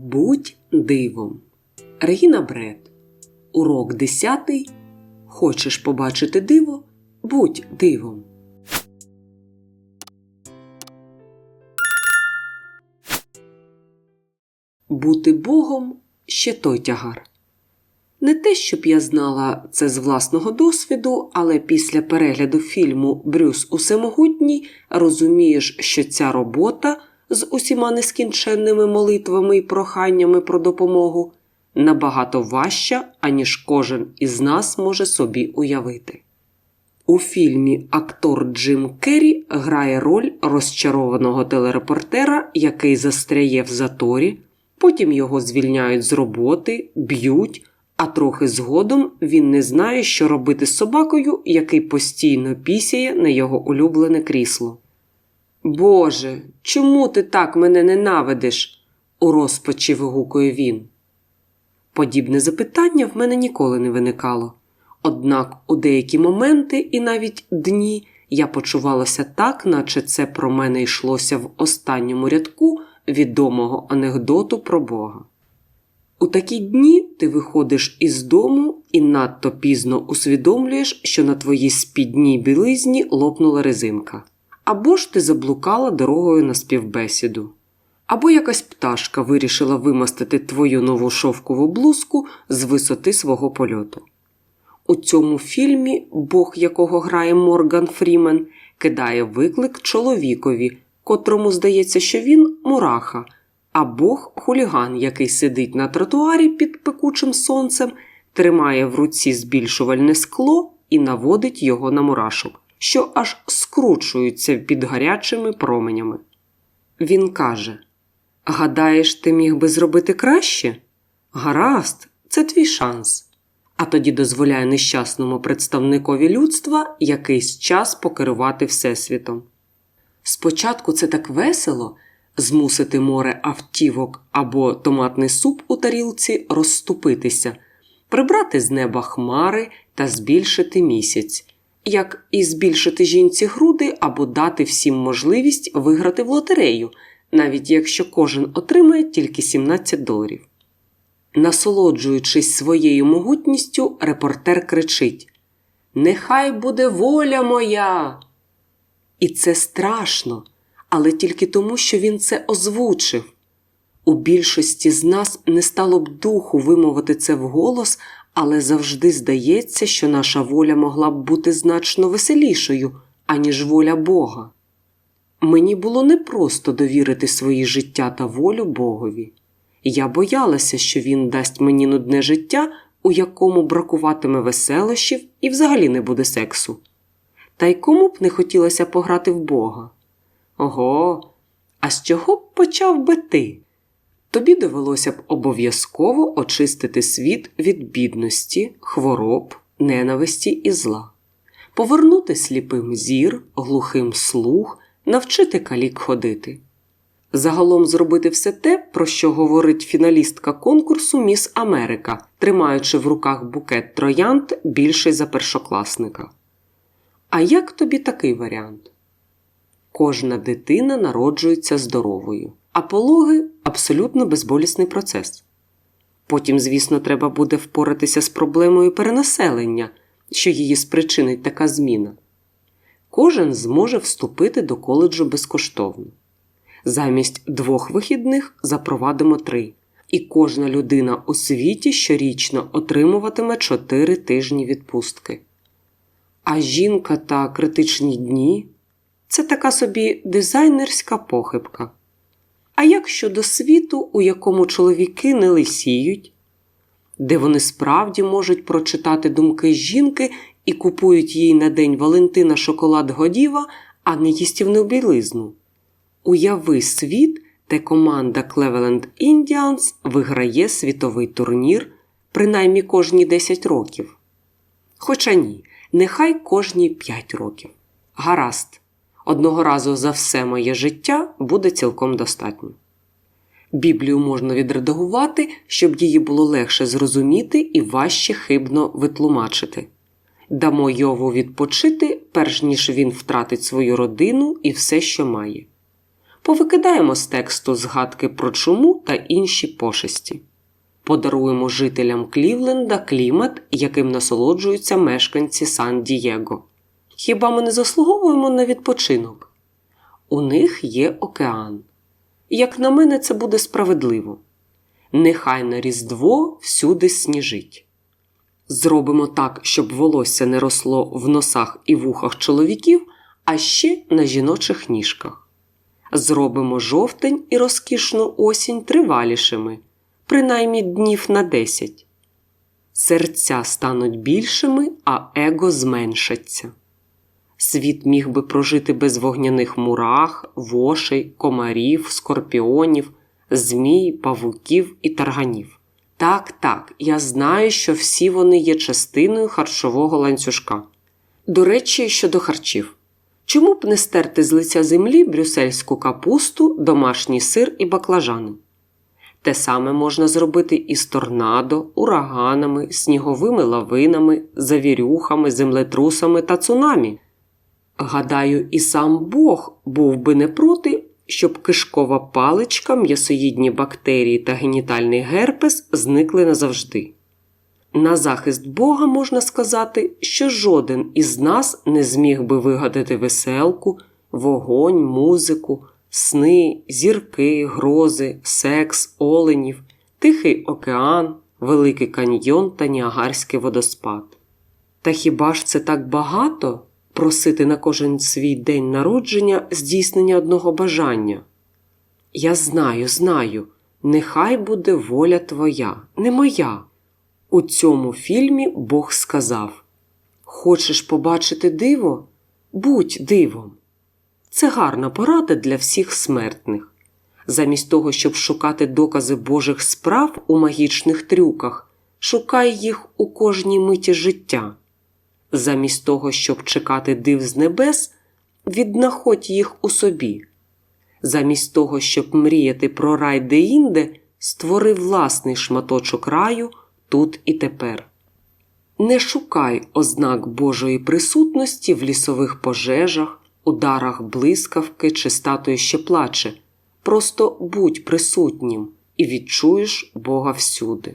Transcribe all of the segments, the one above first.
Будь дивом. Регіна Бред. Урок 10. Хочеш побачити диво? Будь дивом. Бути Богом ще той тягар. Не те, щоб я знала це з власного досвіду, але після перегляду фільму Брюс Усемогутній розумієш, що ця робота з усіма нескінченними молитвами і проханнями про допомогу набагато важча, аніж кожен із нас може собі уявити. У фільмі актор Джим Керрі грає роль розчарованого телерепортера, який застряє в заторі, потім його звільняють з роботи, б'ють, а трохи згодом він не знає, що робити з собакою, який постійно пісяє на його улюблене крісло. Боже, чому ти так мене ненавидиш? у розпачі вигукує він. Подібне запитання в мене ніколи не виникало. Однак у деякі моменти і навіть дні я почувалася так, наче це про мене йшлося в останньому рядку відомого анекдоту про Бога. У такі дні ти виходиш із дому і надто пізно усвідомлюєш, що на твоїй спідній білизні лопнула резинка. Або ж ти заблукала дорогою на співбесіду. Або якась пташка вирішила вимастити твою нову шовкову блузку з висоти свого польоту. У цьому фільмі Бог, якого грає Морган Фрімен, кидає виклик чоловікові, котрому здається, що він мураха, а Бог хуліган, який сидить на тротуарі під пекучим сонцем, тримає в руці збільшувальне скло і наводить його на мурашок, що аж скручуються під гарячими променями. Він каже: Гадаєш, ти міг би зробити краще? Гаразд, це твій шанс. А тоді дозволяє нещасному представникові людства якийсь час покерувати Всесвітом. Спочатку це так весело змусити море автівок або томатний суп у тарілці розступитися, прибрати з неба хмари та збільшити місяць, як і збільшити жінці груди або дати всім можливість виграти в лотерею, навіть якщо кожен отримає тільки 17 доларів. Насолоджуючись своєю могутністю, репортер кричить: Нехай буде воля моя! І це страшно, але тільки тому, що він це озвучив. У більшості з нас не стало б духу вимовити це вголос, але завжди здається, що наша воля могла б бути значно веселішою, аніж воля Бога. Мені було непросто довірити свої життя та волю Богові. Я боялася, що він дасть мені нудне життя, у якому бракуватиме веселощів і взагалі не буде сексу. Та й кому б не хотілося пограти в Бога? Ого, а з чого б почав би ти? Тобі довелося б обов'язково очистити світ від бідності, хвороб, ненависті і зла, повернути сліпим зір, глухим слух, навчити калік ходити. Загалом зробити все те, про що говорить фіналістка конкурсу Міс Америка, тримаючи в руках букет троянд більший за першокласника. А як тобі такий варіант? Кожна дитина народжується здоровою, а пологи абсолютно безболісний процес. Потім, звісно, треба буде впоратися з проблемою перенаселення, що її спричинить така зміна. Кожен зможе вступити до коледжу безкоштовно. Замість двох вихідних запровадимо три, і кожна людина у світі щорічно отримуватиме чотири тижні відпустки. А жінка та критичні дні це така собі дизайнерська похибка. А як щодо світу, у якому чоловіки не лисіють, де вони справді можуть прочитати думки жінки і купують їй на День Валентина шоколад Годіва, а не їстівну білизну? Уяви світ, де команда Cleveland Indians виграє світовий турнір принаймні кожні 10 років. Хоча ні, нехай кожні 5 років. Гаразд, одного разу за все моє життя буде цілком достатньо. Біблію можна відредагувати, щоб її було легше зрозуміти і важче хибно витлумачити. Дамо Йову відпочити, перш ніж він втратить свою родину і все, що має. повикидаємо з тексту згадки про чуму та інші пошесті. Подаруємо жителям Клівленда клімат, яким насолоджуються мешканці Сан-Дієго. Хіба ми не заслуговуємо на відпочинок? У них є океан. Як на мене, це буде справедливо. Нехай на Різдво всюди сніжить. Зробимо так, щоб волосся не росло в носах і вухах чоловіків, а ще на жіночих ніжках. Зробимо жовтень і розкішну осінь тривалішими, принаймні днів на 10. Серця стануть більшими, а его зменшаться. Світ міг би прожити без вогняних мурах, вошей, комарів, скорпіонів, змій, павуків і тарганів. Так, так, я знаю, що всі вони є частиною харчового ланцюжка. До речі, щодо харчів. Чому б не стерти з лиця землі брюссельську капусту, домашній сир і баклажани? Те саме можна зробити і з торнадо, ураганами, сніговими лавинами, завірюхами, землетрусами та цунамі. Гадаю, і сам Бог був би не проти, щоб кишкова паличка, м'ясоїдні бактерії та генітальний герпес зникли назавжди. На захист Бога можна сказати, що жоден із нас не зміг би вигадати веселку, вогонь, музику, сни, зірки, грози, секс, оленів, Тихий океан, Великий каньйон та Ніагарський водоспад. Та хіба ж це так багато? Просити на кожен свій день народження здійснення одного бажання. Я знаю, знаю, нехай буде воля твоя, не моя. У цьому фільмі Бог сказав: Хочеш побачити диво? Будь дивом. Це гарна порада для всіх смертних. Замість того, щоб шукати докази Божих справ у магічних трюках, шукай їх у кожній миті життя. Замість того, щоб чекати див з небес, віднаходь їх у собі. Замість того, щоб мріяти про рай де-інде, створи власний шматочок раю тут і тепер. Не шукай ознак Божої присутності в лісових пожежах, ударах блискавки чи статуї що плаче. Просто будь присутнім і відчуєш Бога всюди.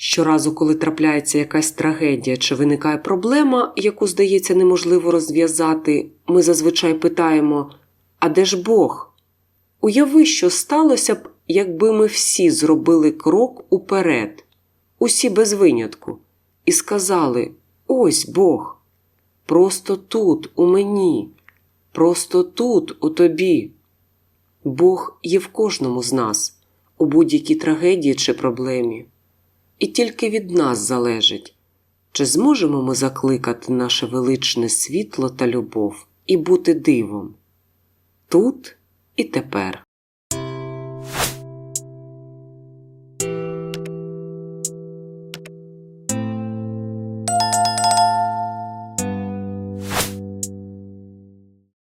Щоразу, коли трапляється якась трагедія чи виникає проблема, яку, здається, неможливо розв'язати, ми зазвичай питаємо: А де ж Бог? Уяви, що сталося б, якби ми всі зробили крок уперед, усі без винятку, і сказали: Ось Бог! Просто тут, у мені, просто тут, у тобі. Бог є в кожному з нас, у будь-якій трагедії чи проблемі. І тільки від нас залежить, чи зможемо ми закликати наше величне світло та любов і бути дивом тут і тепер.